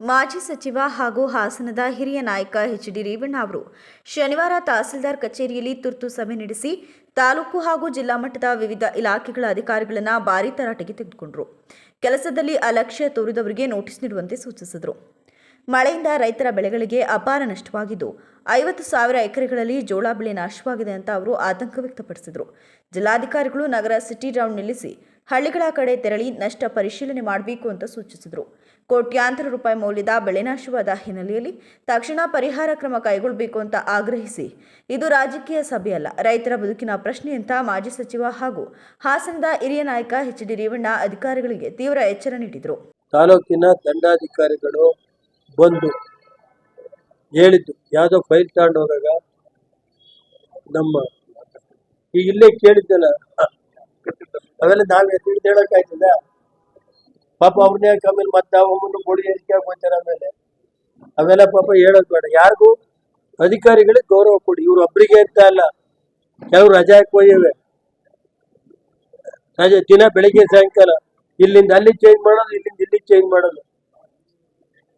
ಮಾಜಿ ಸಚಿವ ಹಾಗೂ ಹಾಸನದ ಹಿರಿಯ ನಾಯಕ ಎಚ್ ಡಿ ರೇವಣ್ಣ ಅವರು ಶನಿವಾರ ತಹಸೀಲ್ದಾರ್ ಕಚೇರಿಯಲ್ಲಿ ತುರ್ತು ಸಭೆ ನಡೆಸಿ ತಾಲೂಕು ಹಾಗೂ ಜಿಲ್ಲಾ ಮಟ್ಟದ ವಿವಿಧ ಇಲಾಖೆಗಳ ಅಧಿಕಾರಿಗಳನ್ನು ಭಾರೀ ತರಾಟೆಗೆ ತೆಗೆದುಕೊಂಡರು. ಕೆಲಸದಲ್ಲಿ ಅಲಕ್ಷ್ಯ ತೋರಿದವರಿಗೆ ನೋಟಿಸ್ ನೀಡುವಂತೆ ಸೂಚಿಸಿದರು. ಮಳೆಯಿಂದ ರೈತರ ಬೆಳೆಗಳಿಗೆ ಅಪಾರ ನಷ್ಟವಾಗಿದ್ದು, ಐವತ್ತು ಸಾವಿರ ಎಕರೆಗಳಲ್ಲಿ ಜೋಳ ಬೆಳೆ ನಾಶವಾಗಿದೆ ಅಂತ ಅವರು ಆತಂಕ ವ್ಯಕ್ತಪಡಿಸಿದರು. ಜಿಲ್ಲಾಧಿಕಾರಿಗಳು ನಗರ ಸಿಟಿ ರೌಂಡ್ ನಿಲ್ಲಿಸಿ ಹಳ್ಳಿಗಳ ಕಡೆ ತೆರಳಿ ನಷ್ಟ ಪರಿಶೀಲನೆ ಮಾಡಬೇಕು ಅಂತ ಸೂಚಿಸಿದರು. ಕೋಟ್ಯಾಂತರ ರೂಪಾಯಿ ಮೌಲ್ಯದ ಬೆಳೆ ನಾಶವಾದ ಹಿನ್ನೆಲೆಯಲ್ಲಿ ತಕ್ಷಣ ಪರಿಹಾರ ಕ್ರಮ ಕೈಗೊಳ್ಳಬೇಕು ಅಂತ ಆಗ್ರಹಿಸಿ. ಇದು ರಾಜಕೀಯ ಸಭೆಯಲ್ಲ, ರೈತರ ಬದುಕಿನ ಪ್ರಶ್ನೆ ಅಂತ ಮಾಜಿ ಸಚಿವ ಹಾಗೂ ಹಾಸನದ ಹಿರಿಯ ನಾಯಕ ಎಚ್ ಡಿ ರೇವಣ್ಣ ಅಧಿಕಾರಿಗಳಿಗೆ ತೀವ್ರ ಎಚ್ಚರ ನೀಡಿದರು. ತಾಲೂಕಿನ ದಂಡಾಧಿಕಾರಿಗಳು ಬಂದು ಹೇಳಿದ್ದು, ಯಾವುದೋ ಫೈಲ್ ತಗೊಂಡು ಹೋದಾಗ ನಮ್ಮ ಈಗ ಇಲ್ಲೇ ಕೇಳಿದ್ದಲ್ಲ. ಅವೆಲ್ಲ ನಾವೇ ತಿಳಿದು ಪಾಪ ಅವ್ರನ್ನೇ ಆಮೇಲೆ ಮತ್ತೆ ಅವನು ಗೋಳಿಗೆ ಹೇಳಿಕೆ ಹೋಗ್ತಾರೆ ಆಮೇಲೆ. ಅವೆಲ್ಲ ಪಾಪ ಹೇಳೋದು ಬೇಡ. ಯಾರಿಗೂ ಅಧಿಕಾರಿಗಳಿಗೆ ಗೌರವ ಕೊಡಿ. ಇವ್ರು ಒಬ್ರಿಗೆ ಅಂತ ಅಲ್ಲ. ಕೆಲವು ರಜಾ ಹೋಗಿವೆ ರಜೆ ದಿನ ಬೆಳಿಗ್ಗೆ ಸಾಯಂಕಾಲ. ಇಲ್ಲಿಂದ ಅಲ್ಲಿ ಚೇಂಜ್ ಮಾಡೋದು ಇಲ್ಲಿಂದ ಇಲ್ಲಿ ಚೇಂಜ್ ಮಾಡೋದು.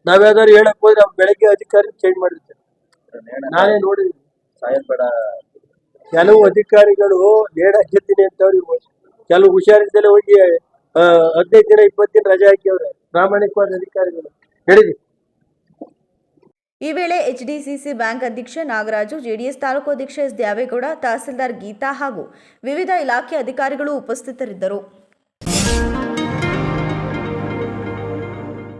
ನಾವ್ಯಾವ್ದಾದ್ರು ಹೇಳಕ್ ಹೋದ್ರೆ ಅವ್ರು ಬೆಳಗ್ಗೆ ಅಧಿಕಾರಿ ಚೇಂಜ್ ಮಾಡಿರ್ತಾರೆ. ನಾನೇ ನೋಡಿದ್ದೀನಿ ಸಾಯಂಬೇಡ ಕೆಲವು ಅಧಿಕಾರಿಗಳು ನೇಡ ಹಾಕಿರ್ತೀನಿ ಅಂತವ್ರು ಕೆಲವು ಹುಷಾರಿದ್ದಲ್ಲೇ ಹೋಗಿ ಹದಿನೈದು ದಿನ ಇಪ್ಪತ್ತು ದಿನ ರಜೆ ಹಾಕಿವ್ರೆ ಪ್ರಾಮಾಣಿಕವಾದ ಅಧಿಕಾರಿಗಳು. ಹೇಳಿದಿ ಈ ವೇಳೆ ಎಚ್ಡಿಸಿಸಿ ಬ್ಯಾಂಕ್ ಅಧ್ಯಕ್ಷ ನಾಗರಾಜು ಜೆಡಿಎಸ್ ತಾಲೂಕು ಅಧ್ಯಕ್ಷ ಎಸ್ ದ್ಯಾವೇಗೌಡ, ತಹಸೀಲ್ದಾರ್ ಗೀತಾ ಹಾಗೂ ವಿವಿಧ ಇಲಾಖೆ ಅಧಿಕಾರಿಗಳು ಉಪಸ್ಥಿತರಿದ್ದರು.